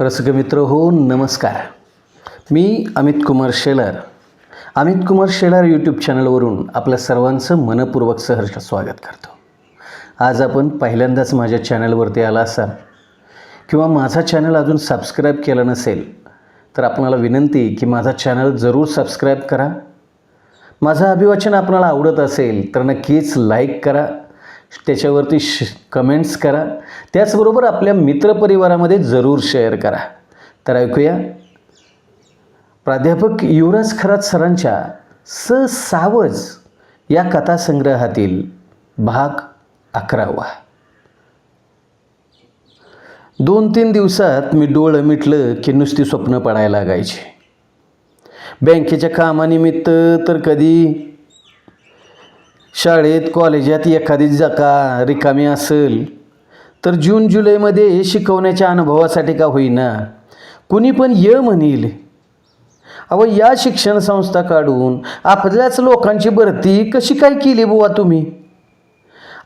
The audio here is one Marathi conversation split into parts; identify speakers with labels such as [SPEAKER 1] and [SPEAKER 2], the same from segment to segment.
[SPEAKER 1] रसगमित्र हो नमस्कार. मी अमित कुमार शेलार. अमित कुमार शेलार यूट्यूब चॅनलवरून आपल्या सर्वांचं मनपूर्वक सहर्ष स्वागत करतो. आज आपण पहिल्यांदाच माझ्या चॅनलवरती आला असाल किंवा माझा चॅनल अजून सबस्क्राईब केला नसेल तर आपणाला विनंती की माझा चॅनल जरूर सबस्क्राईब करा. माझं अभिवाचन आपणाला आवडत असेल तर नक्कीच लाईक करा. त्याच्यावरती श कमेंट्स करा. त्याचबरोबर आपल्या मित्रपरिवारामध्ये जरूर शेअर करा. तर ऐकूया. प्राध्यापक युवराज खरात सरांच्या स सावज या कथासंग्रहातील भाग अकरावा. दोन तीन दिवसात मी डोळं मिटलं की नुसती स्वप्न पडायला लागायची. बँकेच्या कामानिमित्त तर कधी शाळेत कॉलेजात एखादी जका रिकामी असेल तर जून जुलैमध्ये शिकवण्याच्या अनुभवासाठी का होईना? कुणी पण ये म्हणील अहो या शिक्षण संस्था काढून आपल्याच लोकांची भरती कशी काय केली बुवा तुम्ही?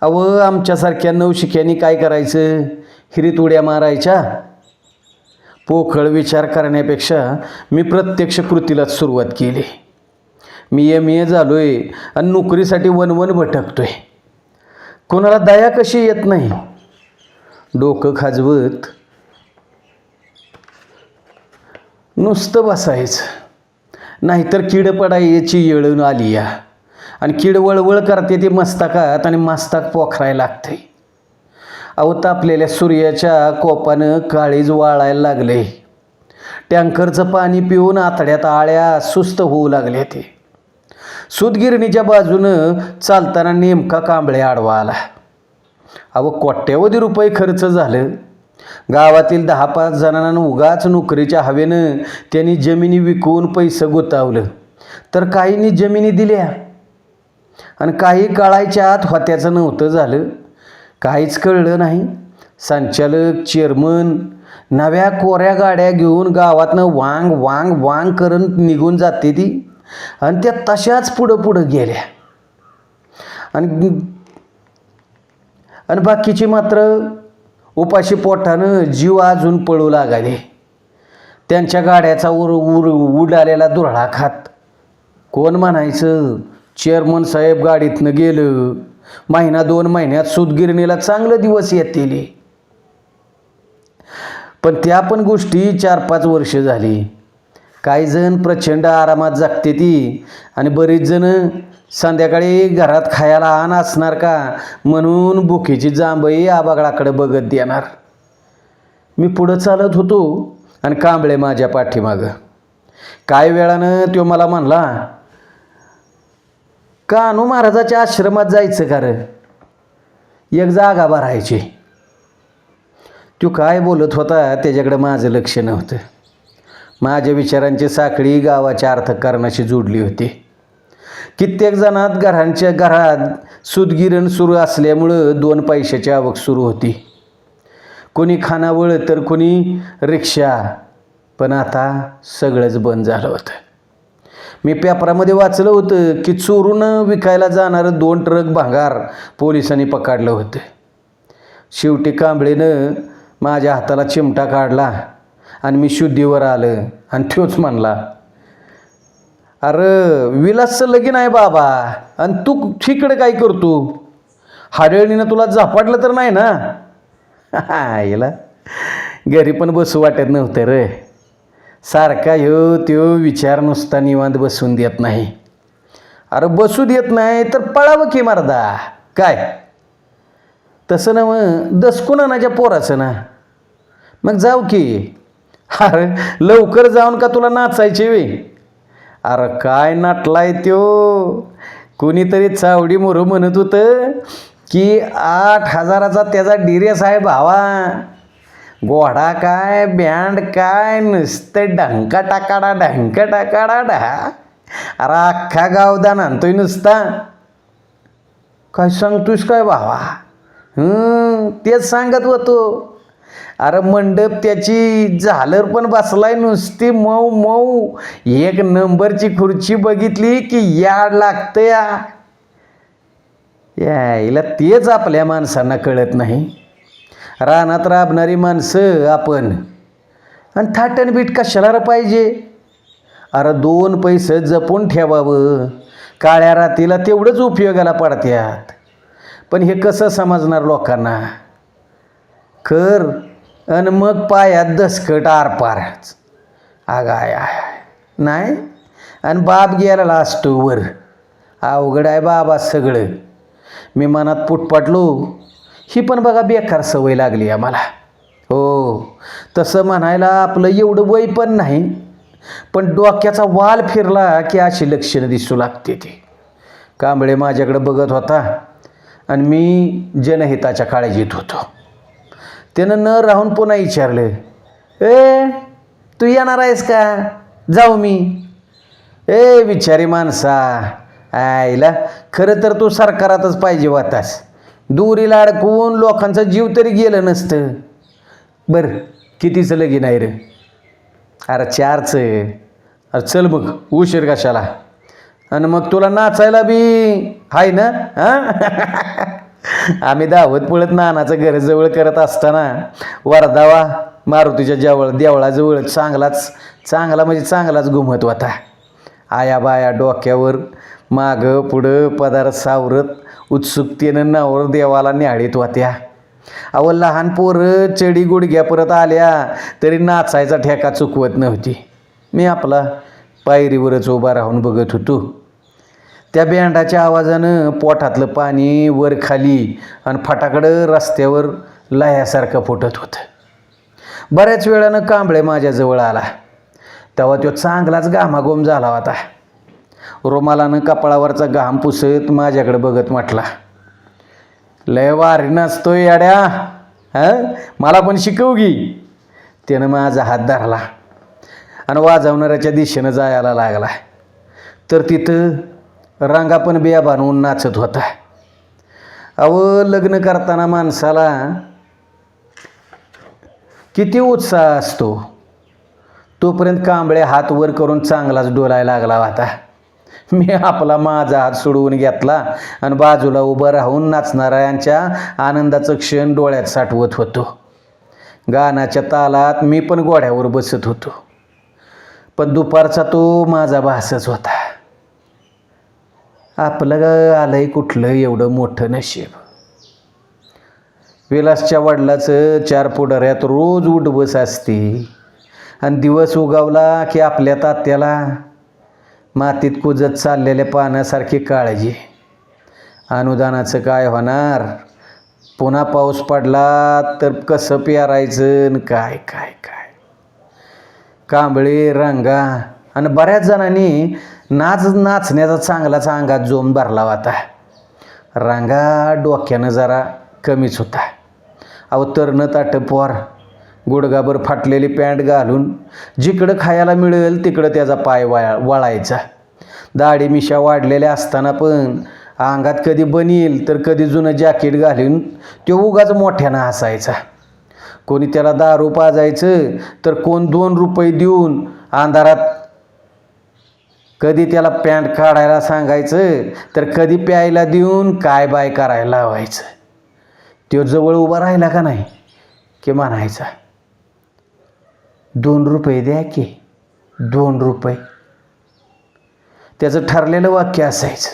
[SPEAKER 1] अहो आमच्यासारख्या नवशिक्यांनी काय करायचं? हिरीत उड्या मारायच्या? पोखळ विचार करण्यापेक्षा मी प्रत्यक्ष कृतीलाच सुरुवात केली. मी एम ए झालो आहे आणि नोकरीसाठी वनवन आहे कोणाला दया कशी येत नाही? डोकं खाजवत. नुसतं बसायचं. नाहीतर कीड पडायची येळून आली या आणि कीड वळवळ करते ती मस्तकात आणि मस्तक पोखरायला लागते. अहो तापलेल्या सूर्याच्या कोपानं काळीज वाळायला लागले. टँकरचं पाणी पिऊन आतड्यात आळ्या सुस्त होऊ लागल्या ते. सुतगिरणीच्या बाजूनं चालताना नेमका कांबळे आडवा आला. अहो कोट्यवधी रुपये खर्च झालं. गावातील दहा पाच जणांना उगाच नोकरीच्या हवेनं त्यांनी जमिनी विकून पैसे गुतावलं. तर काहींनी जमिनी दिल्या. आणि काही काळाच्या आत होत्याचं नव्हतं झालं. काहीच कळलं नाही. संचालक चेअरमन नव्या कोऱ्या गाड्या घेऊन गावातनं वांग वांग वांग करत निघून जाते ती. आणि त्या तशाच पुढं पुढं गेल्या. आणि आणि बाकीची मात्र उपाशी पोटानं जीव अजून पळू लागाले. त्यांच्या गाड्याचा उर उर उडालेला दुरळा खात. कोण म्हणायचं? चेअरमन साहेब गाडीतनं गेलं. महिना दोन महिन्यात सुदगिरणीला चांगलं दिवस येतील. पण त्या पण गोष्टी चार पाच वर्ष झाली. काही जण प्रचंड आरामात जगते ती. आणि बरीच जण संध्याकाळी घरात खायला आण असणार का? म्हणून बुकीची जांभई आबागडाकडे बघत देणार मी पुढं चालत होतो आणि कांबळे माझ्या पाठीमागं. काय वेळानं तो मला म्हणला कानू महाराजाच्या आश्रमात जायचं का एक जागा भरायची. तो काय बोलत होता त्याच्याकडे माझं लक्ष नव्हतं. माझ्या विचारांची साखळी गावाच्या अर्थकारणाशी जोडली होती. कित्येक जणात घरांच्या घरात सुदगिरण सुरू असल्यामुळं दोन पैशाची आवक सुरू होती. कोणी खानावळ तर कोणी रिक्षा पण आता सगळंच बंद झालं होतं. मी पेपरामध्ये वाचलं होतं की चोरून विकायला जाणारं दोन ट्रक भांगार पोलिसांनी पकडलं होतं. शेवटी कांबळेनं माझ्या हाताला चिमटा काढला. आणि मी शुद्धीवर आलं. आणि तोच म्हणला अरे विलासचं लगीन आहे बाबा. आणि तू ठिकडे काय करतो? हाडळणीनं तुला झापाटलं तर नाही ना? आईला घरी पण बसू वाटत नव्हतं रे. सारखा ह्यो त्यो विचार नुसता निवांत बसून देत नाही. अरे बसू देत नाही तर पळावं की मारदा? काय? तसं ना मग दसकून आणायच्या पोराचं ना. मग जाऊ की. अरे लवकर जाऊन का तुला नाचायचे वे? अरे काय नाटलाय त्यो? कोणीतरी चावडी मोर म्हणत होतं की आठ हजाराचा त्याचा डिरेस आहे भावा घोडा काय बँड काय नुसतं ढंका टाकाडा ढंका टाकाडा डा अरे अख्खा गावदान आणतोय नुसता. काय सांगतोयस काय भावा? तेच सांगत होतो. अरे मंडप त्याची झालर पण बसलाय नुसती मऊ मऊ. एक नंबरची खुर्ची बघितली की याड लागतं या यायला तेच आपल्या माणसांना कळत नाही. रानात राबणारी माणसं आपण. आणि थाटण बीट कशाला पाहिजे? अरे दोन पैसे जपून ठेवावं. काळ्या रातीला तेवढंच उपयोगाला पडत्यात. पण हे कसं समजणार लोकांना? कर आणि मग पायात दसकट आरपारच. आगाय आय नाही? आणि बाप गेला असतो वर अवघड आहे बाबा सगळं. मी मनात पुटपाटलो ही पण बघा बेकार सवय लागली आम्हाला हो तसं म्हणायला आपलं एवढं वय पण नाही. पण डोक्याचा वाल फिरला की अशी लक्षणं दिसू लागते ते. कांबळे माझ्याकडे बघत होता. आणि मी जनहिताच्या काळजीत होतो. त्यानं न राहून पुन्हा विचारलं ए तू येणार आहेस का? जाऊ मी. ए विचारी माणसा आईला खरं तर तू सरकारातच पाहिजे वातास दुरीला अडकवून लोकांचा जीव तरी गेलं नसतं. बरं कितीचं लगीन आहे रे? अरे चारचं अरे चल मग उशीर कशाला? आणि मग तुला नाचायला बी आहे ना हां? आम्ही धावत पळत नानाचं घरजवळ करत असताना वर्धावा मारुतीच्या जवळ देवळाजवळ चांगलाच चांगला म्हणजे चांगलाच घुमत होता. आया बाया डोक्यावर मागं पुढं पदार्थ सावरत उत्सुकतेनं नावर देवाला न्याळीत होत्या. अहो लहान पोरं चडी गुडघ्या परत आल्या तरी नाचायचा ठेका चुकवत नव्हती. मी आपला पायरीवरच उभा राहून बघत होतो. त्या बँडाच्या आवाजानं पोटातलं पाणी वर खाली आणि फटाकडं रस्त्यावर लयासारखं फुटत होतं. बऱ्याच वेळानं कांबळे माझ्याजवळ आला. तेव्हा तो चांगलाच घामाघूम झाला होता. रुमालानं कपाळावरचा घाम पुसत माझ्याकडे बघत म्हटला लय वारी नसतोय याड्या हं? मला पण शिकव की. त्यानं माझा हात धरला आणि वाजवणाऱ्याच्या दिशेनं जायला लागला. तर तिथं रांगा पण बिया बांधून नाचत होता. अहो लग्न करताना माणसाला किती उत्साह असतो. तोपर्यंत कांबळे हात वर करून चांगलाच डोलायला लागला होता. मी आपला माझा हात सोडवून घेतला आणि बाजूला उभं राहून नाचणाऱ्यांच्या आनंदाचं क्षण डोळ्यात साठवत होतो. गाण्याच्या तालात मी पण गोड्यावर बसत होतो. पण दुपारचा तो माझा भासच होता. आपलं ग आलंय कुठलं एवढं मोठं नशीब. विलासच्या वडिलाचं चार पुढाऱ्यात रोज उठबस असते. आणि दिवस उगावला की आपल्या तात्याला मातीत कुजत चाललेल्या पाण्यासारखी काळजी. अनुदानाचं काय होणार? पुन्हा पाऊस पडला तर कसं पेरायचं काय काय काय? कांबळे रांगा आणि बऱ्याच जणांनी नाच नाचण्याचा चांगलाच अंगात जोम भरला होता. रांगा डोक्यानं जरा कमीच होता. अहो तरणं ताटं पोर. गुडगाभर फाटलेली पॅन्ट घालून जिकडं खायला मिळेल तिकडं त्याचा पाय वळा वळायचा. दाढी मिशा वाढलेल्या असताना पण अंगात कधी बनील तर कधी जुनं जॅकेट घालून तो उगाच मोठ्यानं हसायचा. कोणी त्याला दारू पाजायचं तर कोण दोन रुपये देऊन अंधारात कधी त्याला पॅन्ट काढायला सांगायचं तर कधी प्यायला देऊन काय बाय करायला लावायचं? तो जवळ उभा राहिला का नाही? की म्हणायचा दोन रुपये द्या की दोन रुपये. त्याचं ठरलेलं वाक्य असायचं.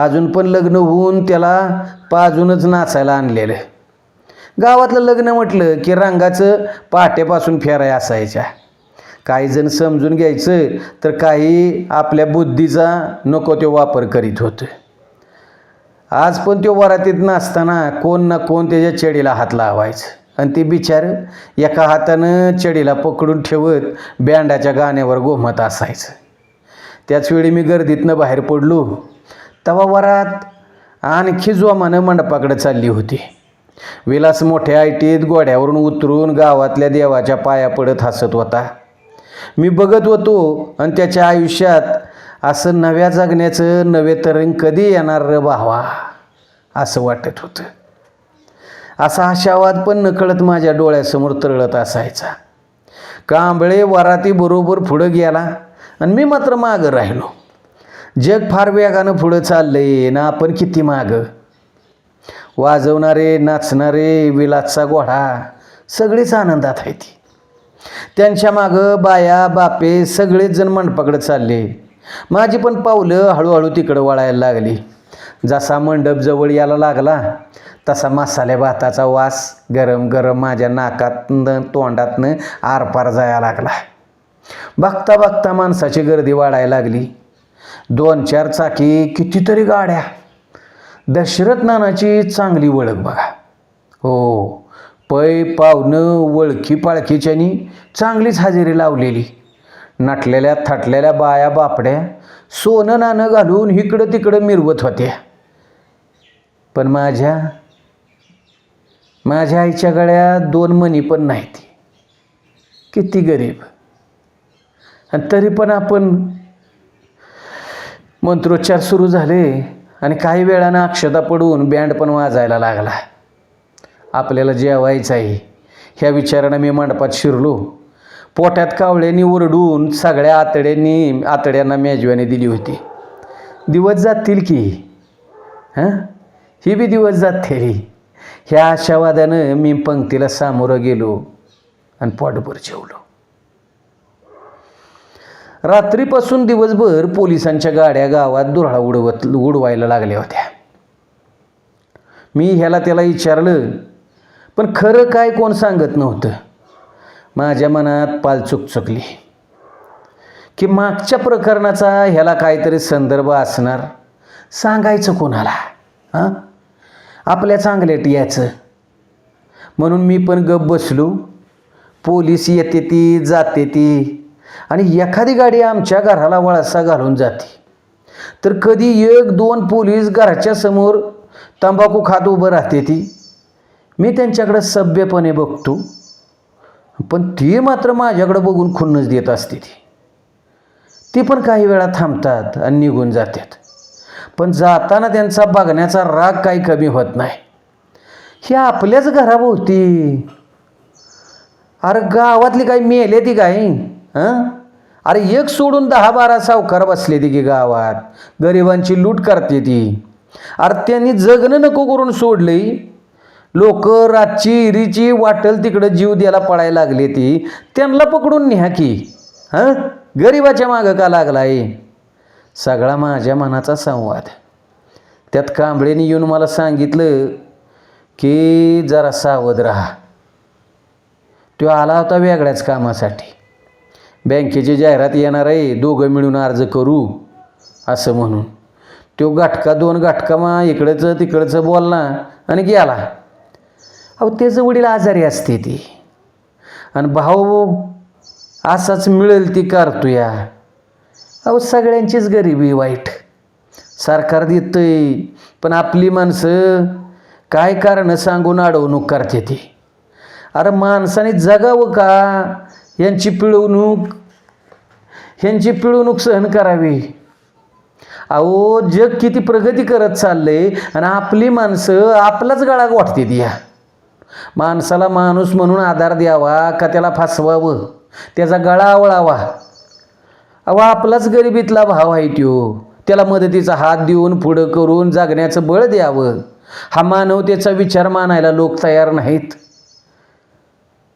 [SPEAKER 1] अजून पण लग्न होऊन त्याला पाजूनच नाचायला आणलेलं. गावातलं लग्न म्हटलं की रंगाचं पहाटेपासून फेराय असायच्या. काही जण समजून घ्यायचं तर काही आपल्या बुद्धीचा नको तो वापर करीत होते. आज पण तो वरातीत नसताना कोण ना कोण त्याच्या चेडीला हात लावायचं. आणि ते बिचार एका हातानं चेडीला पकडून ठेवत बँडाच्या गाण्यावर गोमत असायचं. त्याचवेळी मी गर्दीतनं बाहेर पडलो. तवा वरात आणखी जोमानं मंडपाकडे चालली होती. विलास मोठ्या आयटीत गोड्यावरून उतरून गावातल्या देवाच्या पाया पडत हसत होता. मी बघत होतो आणि त्याच्या आयुष्यात असं नव्या जगण्याचं नवे तरंग कधी येणार र भावा? असं वाटत होतं. असा आशावाद पण नकळत माझ्या डोळ्यासमोर तरळत असायचा. कांबळे वराती बरोबर पुढं गेला आणि मी मात्र मागं राहिलो. जग फार वेगानं पुढं चाललंय ना आपण किती मागं? वाजवणारे नाचणारे विलासचा घोडा सगळीच आनंदात आहे ती त्यांच्या मागं बाया बापे सगळेच जण मंडपाकडे चालले. माझी पण पावलं हळूहळू तिकडं वळायला लागली. जसा मंडप जवळ यायला लागला तसा मसाले भाताचा वास गरम गरम माझ्या नाकातनं तोंडातनं आरपार जायला लागला. बघता बघता माणसाची गर्दी वाढायला लागली. दोन चार चाकी कितीतरी गाड्या. दशरथ नानाची चांगली ओळख बघा. हो. पै पावनं वळखी पाळखीच्यानी चांगलीच हजेरी लावलेली. नटलेल्या थटलेल्या बाया बापड्या सोनं नाणं घालून इकडं तिकडं मिरवत होत्या. पण माझ्या माझ्या आईच्या गळ्यात दोन मणी पण नाहीत. किती गरीब. आणि तरी पण आपण मंत्रोच्चार सुरू झाले आणि काही वेळानं अक्षता पडून बँड पण वाजायला लागला. आपल्याला जेवायचं आहे. ह्या विचारानं मी मंडपात शिरलो. पोट्यात कावळ्यांनी ओरडून सगळ्या आतड्यांनी आतड्यांना मेजवानी दिली होती. दिवस जातील की? हां? ही बी दिवस जाते ह्या आशावादानं मी पंक्तीला सामोरं गेलो आणि पोटभर जेवलो. रात्रीपासून दिवसभर पोलिसांच्या गाड्या गावात दुराळा उडवत उडवायला लागल्या होत्या. मी ह्याला त्याला विचारलं पण खरं काय कोण सांगत नव्हतं? माझ्या मनात पाल चुकचुकली की मागच्या प्रकरणाचा ह्याला काहीतरी संदर्भ असणार? सांगायचं कोणाला? हां? आपल्या चांगल्यात याचं म्हणून मी पण गप बसलो. पोलीस येते ती जाते ती. आणि एखादी गाडी आमच्या घराला वळसा घालून जाते. तर कधी एक दोन पोलीस घराच्या समोर तंबाखू खात उभं राहते ती. मी त्यांच्याकडं सभ्यपणे बघतो पण ती मात्र माझ्याकडं बघून खुन्नच देत असते ती. ती पण काही वेळा थांबतात आणि निघून जातात. पण जाताना त्यांचा बघण्याचा राग काही कमी होत नाही. ही आपल्याच घराभोवती. अरे गावातली काही मेले ती काय हां? अरे एक सोडून दहा बारा सावकार बसले ती की गावात. गरिबांची लूट करते ती. अरे त्यांनी जगणं नको करून सोडली लोक रातची इरीची वाटल तिकडं जीव द्यायला पळायला लागले ती. त्यांना पकडून न्या की. हां? गरिबाच्या मागं का लागला सगळा माझ्या मनाचा संवाद. त्यात कांबळेने येऊन मला सांगितलं की जरा सावध राहा. तो आला होता वेगळ्याच कामासाठी. बँकेची जाहिरात येणार आहे दोघं मिळून अर्ज करू असं म्हणून. तो गाठका दोन गाठका मा इकडचं तिकडचं बोलला आणि गेला. अहो त्याचं वडील आजारी असते ती. आणि भाऊ असाच मिळेल ती करतोया. अहो सगळ्यांचीच गरिबी वाईट. सरकार देतंय पण आपली माणसं काय कारणं सांगून अडवणूक करते ती. अरे माणसाने जगावं का? यांची पिळवणूक ह्यांची पिळवणूक सहन करावी. अहो जग किती प्रगती करत चाललंय आणि आपली माणसं आपलाच गळा वाटते ती या. माणसाला माणूस म्हणून आधार द्यावा का त्याला फासवावं? त्याचा गळा आवळावा. अवा आपलाच गरिबीतला भाव आहे त्यो. त्याला मदतीचा हात देऊन पुढं करून जागण्याचं बळ द्यावं. हा मानवतेचा विचार मानायला लोक तयार नाहीत.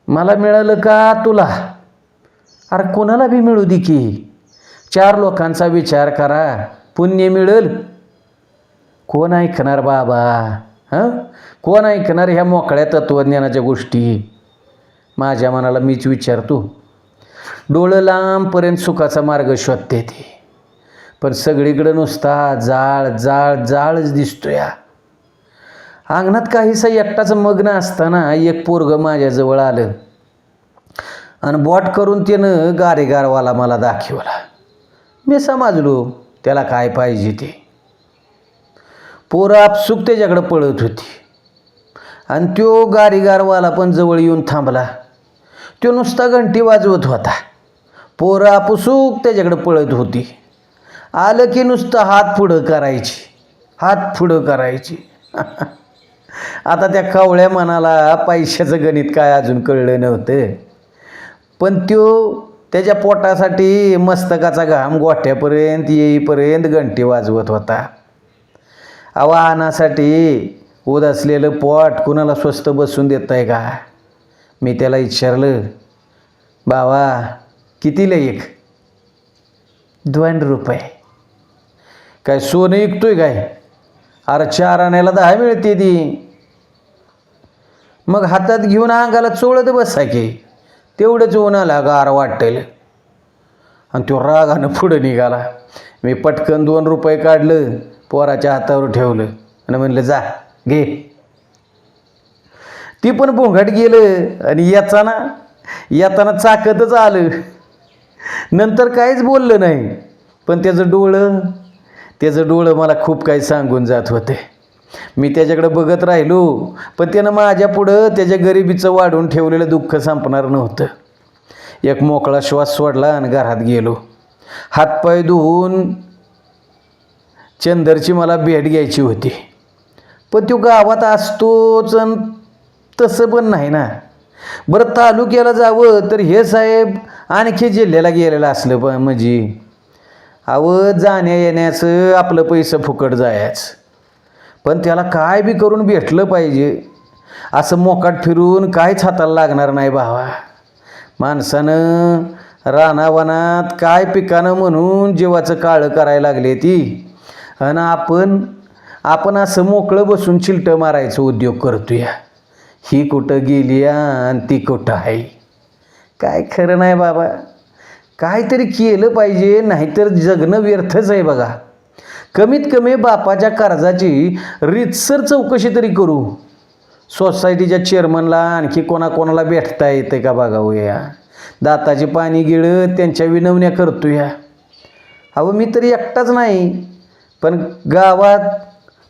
[SPEAKER 1] मला मिळालं का तुला? अरे कोणाला बी मिळू दे की. चार लोकांचा विचार करा. पुण्य मिळेल. कोण ऐकणार बाबा? हां? कोण ऐकणार ह्या मोकळ्या तत्त्वज्ञानाच्या गोष्टी? माझ्या मनाला मीच विचारतो. डोळं लांबपर्यंत सुखाचा मार्ग शोधते ते. पण सगळीकडं नुसता जाळ जाळ जाळच दिसतो या अंगणात काहीसा एकटाच मग्न असताना एक पोरगं माझ्याजवळ आलं. आणि बॉट करून त्यानं गारेगारवाला मला दाखवला. मी समजलो त्याला काय पाहिजे ते. पोरं आपसुक त्याच्याकडं पळत होती. आणि त्यो गारीगारवाला पण जवळ येऊन थांबला. तो नुसता घंटी वाजवत होता. पोरं आपसूक त्याच्याकडं पळत होती. आलं की नुसतं हात पुढं करायची. हात पुढं करायची. आता त्या कावळ्या मनाला पैशाचं गणित काय अजून कळलं नव्हतं. पण त्यो त्याच्या पोटासाठी मस्तकाचा घाम गोठ्यापर्यंत येईपर्यंत घंटी वाजवत होता. आवाहनासाठी उद असलेलं पोट कुणाला स्वस्त बसून देत आहे का? मी त्याला विचारलं बाबा कितीला एक? दोन रुपये. काय सोनं विकतोय काय? अरे चार आणायला दहा मिळते ती. मग हातात घेऊन अंगाला चोळत बसा की? तेवढंच उन्हाला गार वाटेल. आणि तो रागानं पुढं निघाला. मी पटकन दोन रुपये काढलं. पोराच्या हातावर ठेवलं. आणि म्हणलं जा घे. ती पण भोंगाट गेलं आणि याचाना येताना चाकतच आलं. नंतर काहीच बोललं नाही. पण त्याचं डोळं त्याचं डोळं मला खूप काही सांगून जात होते. मी त्याच्याकडे बघत राहिलो पण त्यानं माझ्या पुढं त्याच्या गरिबीचं वाढून ठेवलेलं दुःख संपणार नव्हतं. एक मोकळा श्वास सोडला आणि घरात गेलो. हातपाय धुवून चंदरची मला भेट घ्यायची होती. पण तो गावात असतोच आणि तसं पण नाही ना. बरं तालुक्याला जावं तर हे साहेब आणखी जिल्ह्याला गेलेलं असलं पण म्हणजे. अव जाण्या येण्याचं आपलं पैसं फुकट जायचं. पण त्याला काय बी करून भेटलं पाहिजे. असं मोकाट फिरून काहीच हाताला लागणार नाही भावा. माणसानं रानावनात काय पिकानं म्हणून जीवाचं काळं करायला लागले ती. आणि आपण आपण असं मोकळं बसून चिलटं मारायचं उद्योग करतोया. ही कुठं गेली आणि ती कुठं आहे? काय खरं नाही बाबा. काहीतरी केलं पाहिजे नाहीतर जगणं व्यर्थच आहे बघा. कमीत कमी बापाच्या कर्जाची रितसर चौकशी तरी करू. सोसायटीच्या चेअरमनला आणखी कोणाकोणाला भेटता येते का बघावं हो या. दाताची पाणी गिळत त्यांच्या विनवण्या करतो या अहो मी तरी एकटाच नाही. पण गावात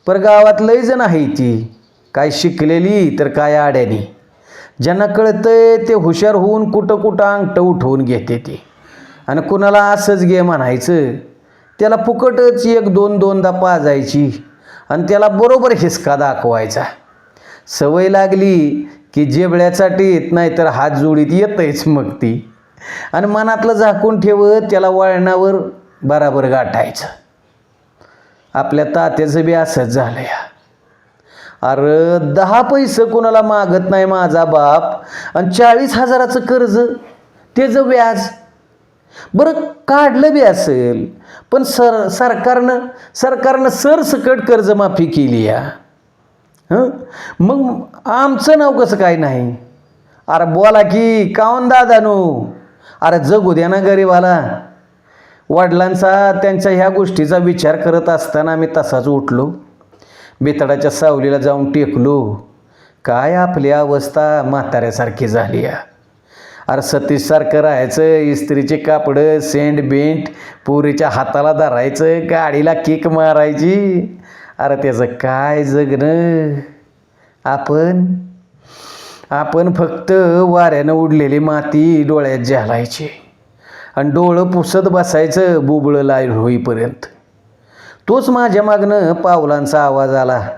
[SPEAKER 1] पर गावात लय जण आहे ती. काय शिकलेली तर काय आड्यानी. ज्यांना कळतंय ते हुशार होऊन कुठं कुठं अंगठं उठवून घेते ते. आणि कुणाला असंच घे म्हणायचं त्याला फुकटच एक दोन दोनदा पाजायची आणि त्याला बरोबर हिसका दाखवायचा. सवय लागली की जेबळ्यासाठी येत नाही तर हात जोडीत येतच मग ती. आणि मनातलं झाकून ठेवत त्याला वळणावर बराबर गाठायचं. आपल्या तात्याचं बी असंच झालं या. अरे दहा पैसे कोणाला मागत नाही माझा बाप. आणि चाळीस हजाराचं कर्ज त्याचं व्याज. बरं काढलं बी असेल. पण सर सरकारनं सरकारनं सरसकट कर्जमाफी केली या. हं? मग आमचं नाव कसं काय नाही? अरे बोला की काऊन दादानू? अरे जगू द्या ना गरीबाला. वडिलांचा त्यांच्या ह्या गोष्टीचा विचार करत असताना आम्ही तसाच उठलो. बेताडाच्या सावलीला जाऊन टेकलो. काय आपली अवस्था म्हाताऱ्यासारखी झाली आहे अरे सतीशसारखं राहायचं इस्त्रीचे कापडं सेंट बेंट पुरीच्या हाताला धरायचं गाडीला किक मारायची. अरे त्याचं काय जगणं? आपण आपण फक्त वाऱ्यानं उडलेली माती डोळ्यात झालायची. आणि डोळं पुसत बसायचं बुबळं लाय होईपर्यंत. तोच माझ्या मागनं पावलांचा आवाज आला.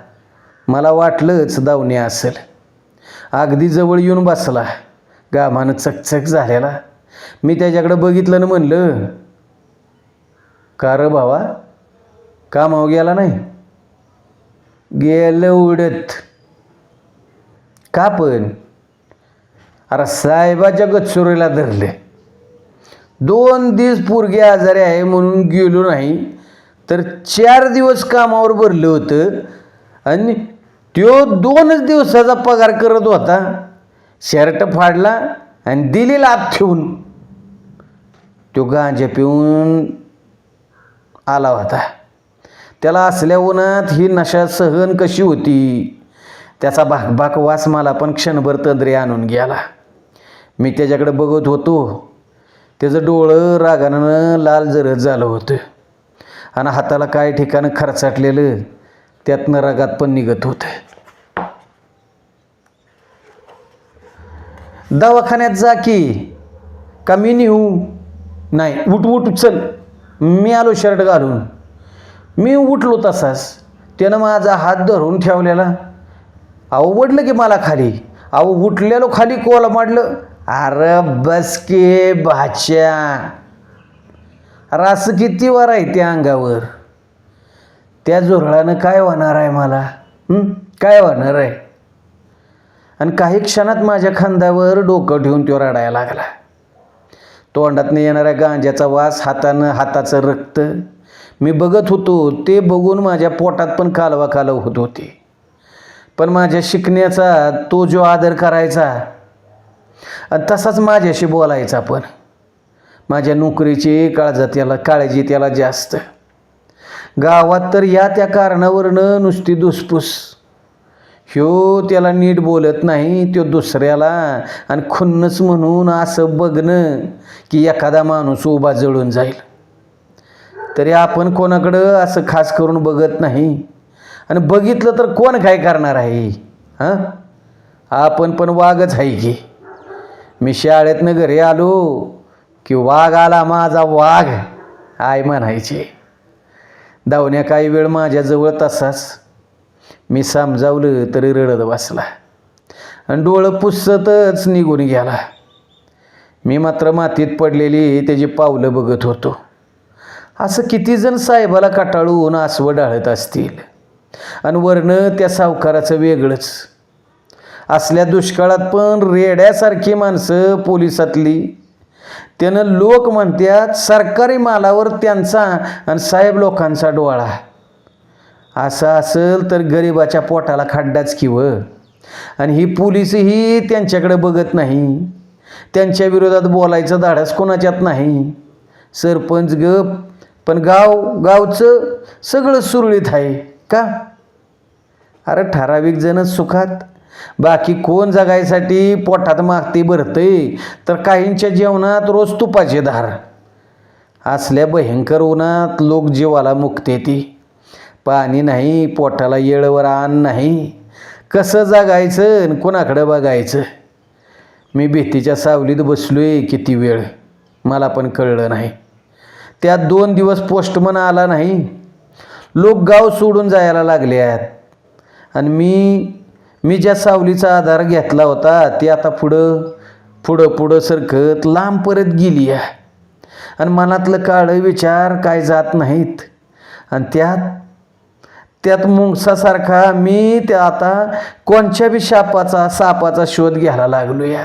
[SPEAKER 1] मला वाटलंच दावणे असेल. अगदी जवळ येऊन बसला. गामानं चकचक झालेला. मी त्याच्याकडं बघितलं ना म्हणलं का र भावा? कामाव गेला नाही? गेलं उडत. का पण? अरे साहेबाच्या गच्चुरीला धरले. दोन दिवस पोरगी आजारी आहे म्हणून गेलो नाही. तर चार दिवस कामावर भरलं होतं. आणि त्यो दोनच दिवसाचा पगार करत होता. शर्ट फाडला आणि दिली लाभ ठेवून. तो गांजा पिऊन आला होता. त्याला असल्या उन्हात ही नशा सहन कशी होती? त्याचा भाकभाक वास मला पण क्षणभर तंद्रे आणून गेला. मी त्याच्याकडे बघत होतो. त्याचं डोळं रागानं लाल जरत झालं होतं. आणि हाताला काय ठिकाणं खरचाटलेलं त्यातनं रागात पण निघत होतं. दवाखान्यात जा की का मी नेऊ? नाही उठ उठ चल. मी आलो शर्ट घालून. मी उठलो तसाच. त्यानं माझा हात धरून ठेवलेला. अहो की मला खाली. अहो उठलेलो खाली कोला माडलं. अरे बस के भाच्या. रास किती वर आहे त्या अंगावर? त्या जोरळानं काय होणार आहे मला? काय होणार आहे? आणि काही क्षणात माझ्या खांद्यावर डोकं ठेवून तो रडायला लागला. तोंडातनं येणाऱ्या गांज्याचा वास हातानं हाताचं रक्त मी बघत होतो ते बघून माझ्या पोटात पण कालवा कालव होत होते. पण माझ्या शिकण्याचा तो जो आदर करायचा आणि तसाच माझ्याशी बोलायचा पण माझ्या नोकरीची काळजात त्याला काळजी त्याला जास्त. गावात तर या त्या कारणावरनं नुसती दुसपूस ह्यो त्याला नीट बोलत नाही तो दुसऱ्याला. आणि खुन्नच म्हणून असं बघणं की एखादा माणूस उभा जळून जाईल. तरी आपण कोणाकडं असं खास करून बघत नाही. आणि बघितलं तर कोण काय करणार आहे? हां? आपण पण वागच आहे की. मी शाळेतनं घरी आलो की वाघ आला माझा वाघ आय म्हणायचे. धावण्या काही वेळ माझ्याजवळ तसाच. मी समजावलं तरी रडत बसला. आणि डोळं पुसतच निघून गेला. मी मात्र मातीत पडलेली त्याची पावलं बघत होतो. असं किती जण साहेबाला कटाळून आसवं डाळत असतील. आणि वरणं त्या सावकाराचं वेगळंच. असल्या दुष्काळात पण रेड्यासारखी माणसं पोलिसातली. त्यानं लोक म्हणतात सरकारी मालावर त्यांचा आणि साहेब लोकांचा डोळा. असं असेल तर गरिबाच्या पोटाला खड्डाच किव आणि ही पोलिसही त्यांच्याकडे बघत नाही. त्यांच्या विरोधात बोलायचं धाडस कोणाच्यात नाही. सरपंच गप पण गाव गावचं सगळं सुरळीत आहे का? अरे ठराविक जण सुखात बाकी कोण जगायसाठी पोटात मागते भरतंय? तर काहींच्या जेवणात रोज तुपाचे धार. असल्या भयंकर उन्हात लोक जीवाला मुकते ती पाणी नाही पोटाला येळवर आण नाही. कसं जगायचं आणि कोणाकडं बघायचं? मी भीतीच्या सावलीत बसलो आहे किती वेळ? मला पण कळलं नाही. त्यात दोन दिवस पोस्टमन आला नाही. लोक गाव सोडून जायला लागले आहेत. आणि मी मी ज्या सावलीचा आधार घेतला होता ते आता पुढं पुढं पुढं सरकत लांब परत गेली आहे. आणि मनातलं काळं विचार काय जात नाहीत. आणि त्यात त्यात मुंगसासारखा मी त्या आता कोणत्या बी शापाचा सापाचा शोध घ्यायला लागलो या